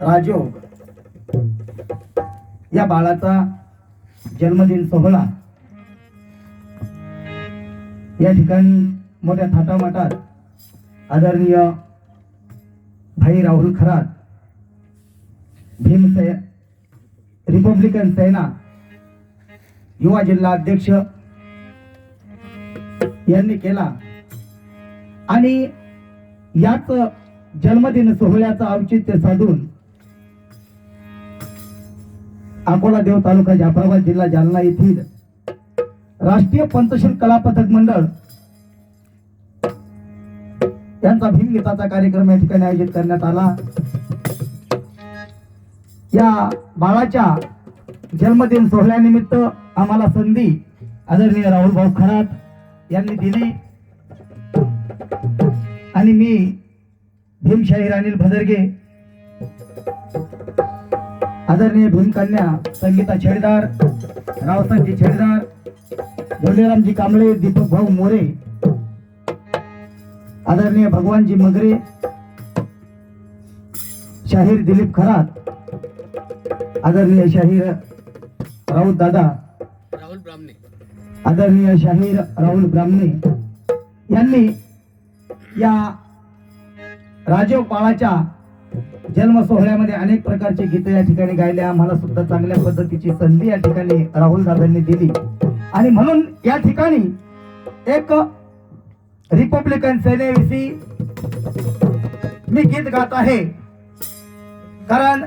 राजयोग या बाळाचा जन्मदिन सोहळा. या ठिकाणी मोठ्या थाटामाटात आदरणीय भाई राहुल खरात भीम रिपब्लिकन सेना युवा जिल्हा अध्यक्ष यांनी केला. आणि याच जन्मदिन सोहळ्याचं औचित्य साधून अकोला देव तालुका जाफराबाद जिल्हा जालना येथील राष्ट्रीय पंचशील कला पथक मंडळ यांचा भीमगीताचा कार्यक्रम या ठिकाणी आयोजित करण्यात आला. या बाळाच्या जन्मदिन सोहळ्यानिमित्त आम्हाला संधी आदरणीय राहुल भाऊ खरात यांनी दिली. आणि मी भीमशाहीर अनिल भदरगे. आदरणीय भीमकन्या संगीता छेडदार रावसांजी छेडदार धोलेरामजी कांबळे दीपक भाऊ मोरे आदरणीय भगवानजी मगरे शाहीर दिलीप खरात आदरणीय शाहीर राऊत दादा राहुल ब्राह्मणे. आदरणीय शाहीर राहुल ब्राह्मणे यांनी या राजीव बाळाच्या जन्म सोहळ्यामध्ये अनेक प्रकारचे गीत या ठिकाणी गायले आम्हाला सुद्धा चांगल्या पद्धतीची संधी या ठिकाणी राहुल दादांनी दिली. आणि म्हणून या ठिकाणी एक रिपब्लिकन सेनेविषयी मी गीत गात आहे. कारण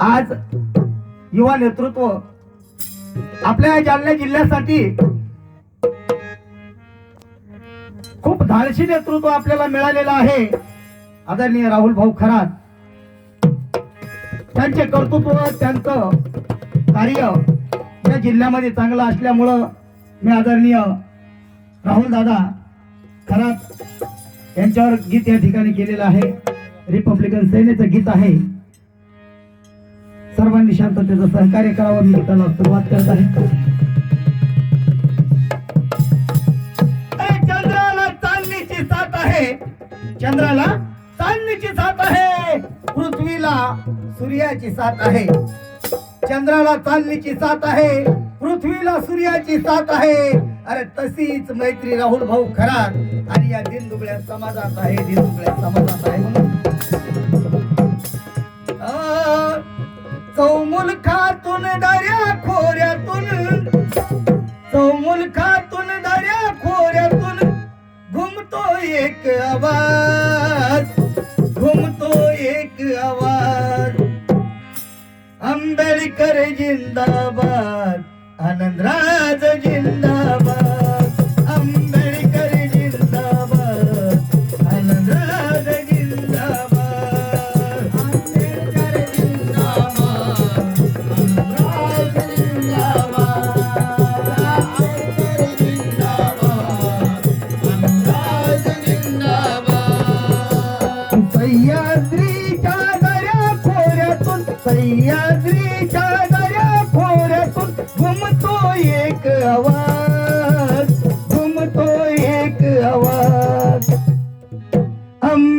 आज युवा नेतृत्व आपल्या जालना जिल्ह्यासाठी धाडशी नेतृत्व आपल्याला मिळालेलं आहे. आदरणीय राहुल भाऊ खरात. त्यांचे कर्तृत्व त्यांचं कार्य या जिल्ह्यामध्ये चांगलं असल्यामुळं मी आदरणीय राहुल दादा खरात यांच्यावर गीत या ठिकाणी केलेलं आहे. रिपब्लिकन सेनेचं गीत आहे. सर्वांनी शांततेचं सहकार्य करावं मी गीताला सुरुवात करत आहे. आहे. चंद्राला चांदणीची साथ आहे. पृथ्वीला सूर्याची साथ आहे. चंद्राला चांदणीची साथ आहे. पृथ्वीला सूर्याची साथ आहे. अरे तशीच मैत्री राहुल भाऊ खरात. आणि या दिनदुबळ्या समाजात आहे. दिनदुबळ्या समाजात आहे म्हणून. आ, चौमुलखातून दर्या खोऱ्यातून. चौमुलखातून दर्या घुमतो एक आवाज घुमतो एक आवाज। आंबेडकर जिंदाबाद आनंदराज जिंदाबाद। आंबेडकर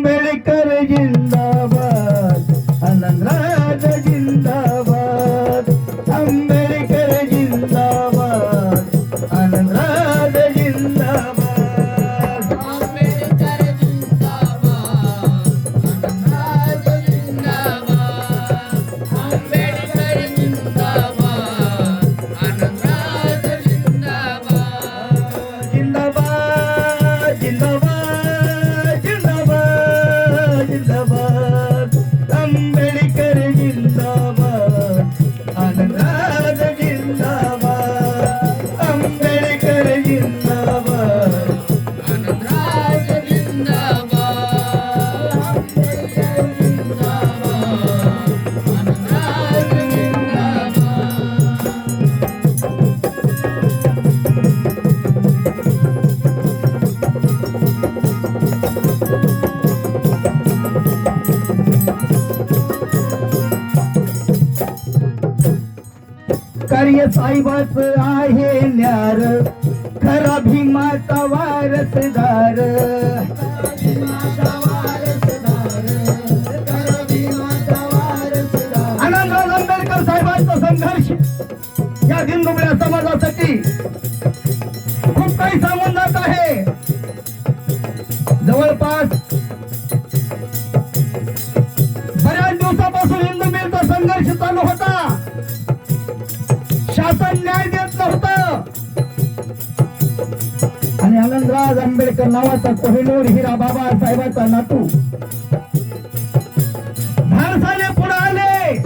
कार्य साहेबाच आहे न्यार. खरा भीमाचा वारसदार आनंदराज आंबेडकर नावाचा कोहिनूर हिरा बाबा साहेबाचा नातू. धाडसाने पुढे आले.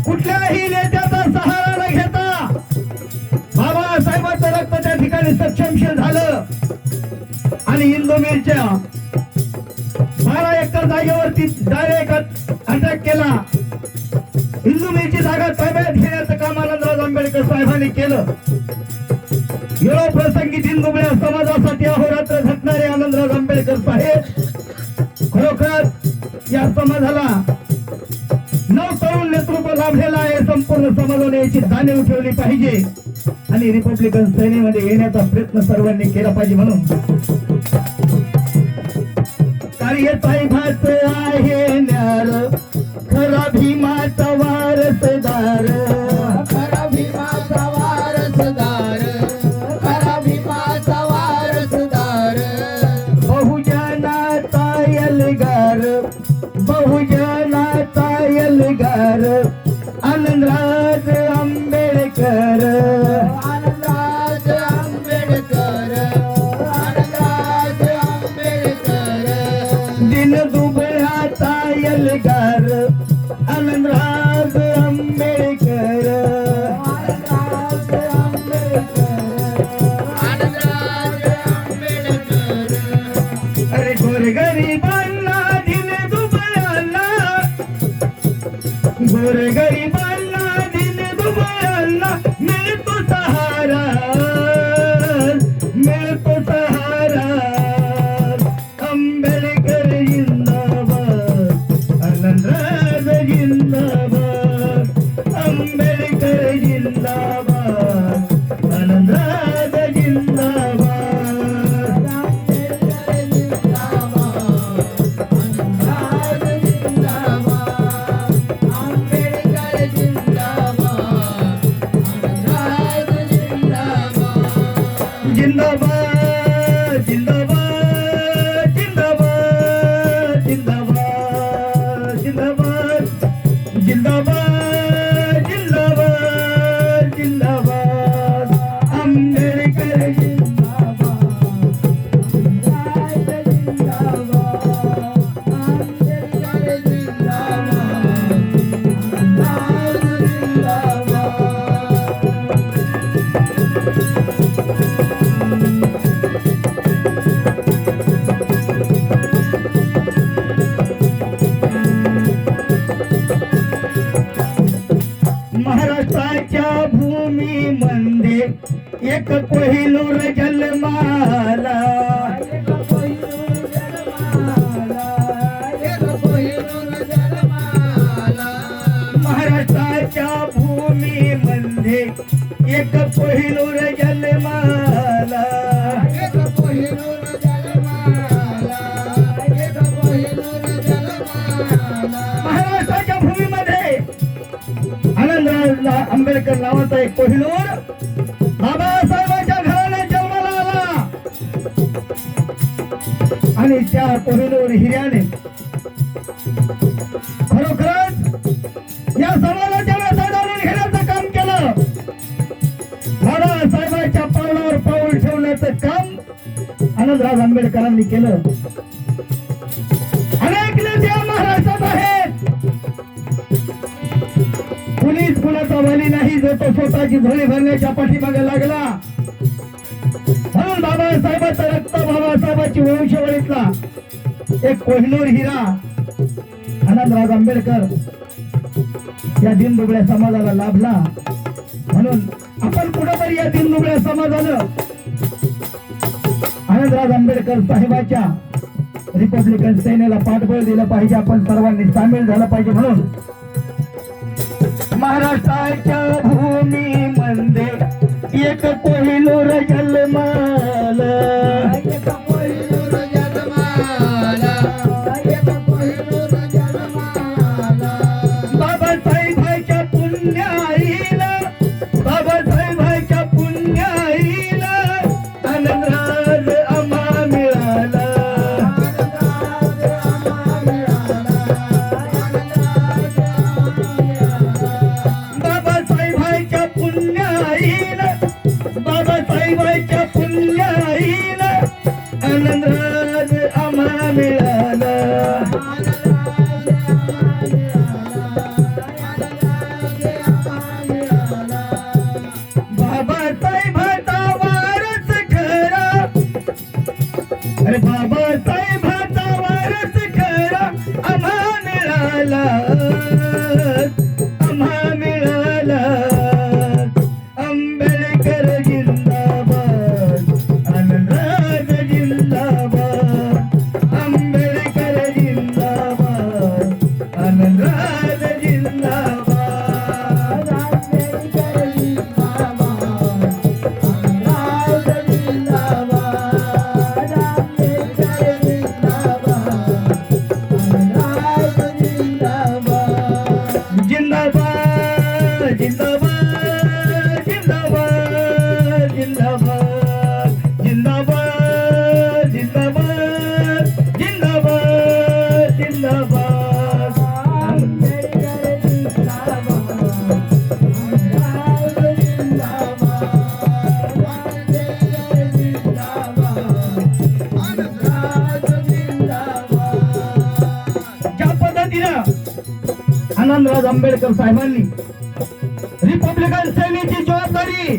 कुठल्याही नेत्याचा सहारा न घेता बाबासाहेबांचं रक्त त्या ठिकाणी सक्षमशील झालं. आणि हिंदू बारा एकर जागेवरती डायरेक्ट अटॅक केला. हिंदू जागा ताब्यात घेण्याचं काम आनंदराज आंबेडकर साहेबांनी केलं. यो प्रसंगी दिनदुबळ्या समाजासाठी अहोरात्र झटणारे आनंदराज आंबेडकर साहेब. खरोखर या समाजाला नव तरुण नेतृत्व लाभलेला आहे. संपूर्ण समाजाने याची जाणीव ठेवली पाहिजे. आणि रिपब्लिकन सेनेमध्ये येण्याचा प्रयत्न सर्वांनी केला पाहिजे म्हणून. कार्य साहेबाच आहे न्यार खरा भीमाचा वारसदार बहिणूर बाबासाहेबांच्या घराने जन्माला आला. आणि त्या कोहिनूर हिऱ्याने खरोखरच या समाजाच्या साधारण घेण्याचं काम केलं. बाबासाहेबांच्या पावलावर पाऊल ठेवण्याचं काम आनंदराज आंबेडकरांनी केलं. कुणीच कुणाचा वली नाही जो तो स्वतःची झोळी भरण्याच्या पाठीमागे लागला. म्हणून बाबासाहेबांचा रक्त बाबासाहेबांची वंशवळीतला एक कोहिनूर हिरा आनंदराज आंबेडकर या दिनदुबळ्या समाजाला लाभला. म्हणून आपण कुठेतरी या दिनदुबळ्या समाजानं आनंदराज आंबेडकर साहेबाच्या रिपब्लिकन सेनेला पाठबळ दिलं पाहिजे. आपण सर्वांनी सामील झालं पाहिजे म्हणून महाराष्ट्राच्या भूमी मंदिर एक पहिलो जन्माला बाबासाहेब आंबेडकर साहेबांनी. रिपब्लिकन सेनेची जबाबदारी.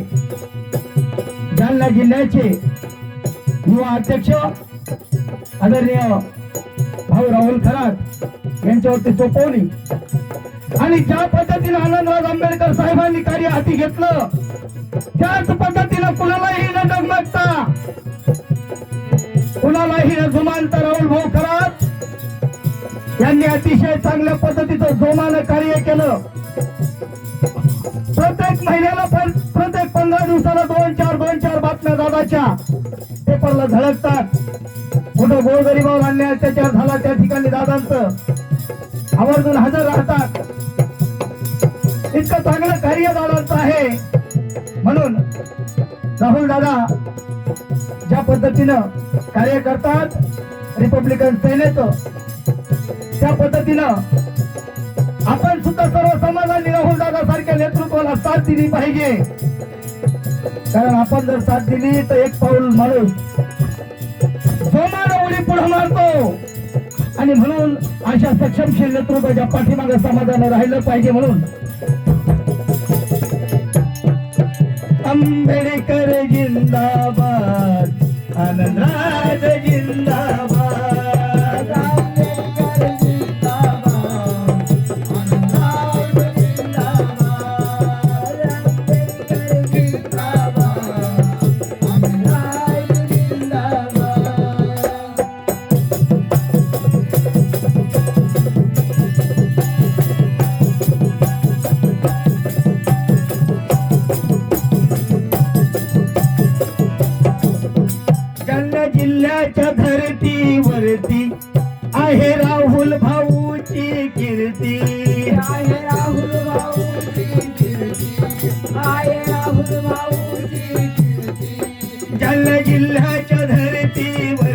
जालना जिल्ह्याचे युवा अध्यक्ष आदरणीय भाऊ राहुल खरात यांच्यावरती सोपवली आणि ज्या पद्धतीने आनंदराज आंबेडकर साहेबांनी कार्य हाती घेतलं त्याच पद्धतीनं कुणालाही न डगमगता कुणालाही न जुमानता राहुल भाऊ खरात यांनी अतिशय चांगल्या पद्धतीचं जोमानं कार्य केलं. प्रत्येक महिन्याला पण प्रत्येक पंधरा दिवसाला दोन चार दोन चार बातम्या दादाच्या. पेपरला झळकतात. कुठं गोरगरिबावर अन्याय अत्याचार झाला त्या ठिकाणी दादांचं. आवर्जून हजर राहतात. इतकं चांगलं कार्य दादांचं आहे. म्हणून राहुल दादा ज्या पद्धतीनं कार्य करतात रिपब्लिकन सेनेचं त्या पद्धतीनं आपण सुद्धा सर्व समाजाने राहुल दादा सारख्या नेतृत्वाला साथ दिली पाहिजे. कारण आपण जर साथ दिली तर एक पाऊल माणूस जोमानं उडी पुढे मारतो. आणि म्हणून अशा सक्षमशील नेतृत्वाच्या पाठीमागे समाजानं राहिलं पाहिजे म्हणून. आंबेडकर जिंदाबाद आनंद जिल्ह्याच्या धरतीवरती आहे राहुल भाऊची कीर्ती. आहे राहुल भाऊची कीर्ती. आहे राहुल भाऊची कीर्ती. जल जिल्ह्याच्या धरतीवर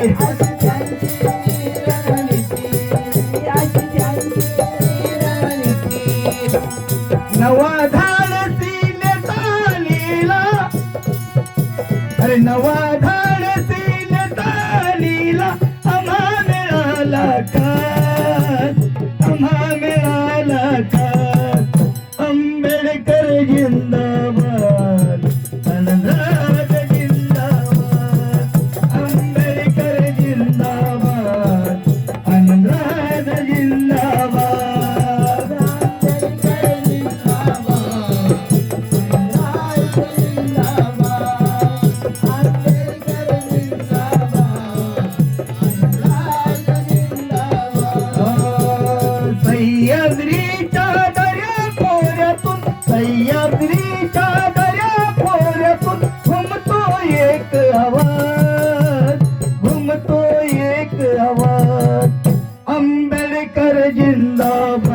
Thank you. जिंदाबाद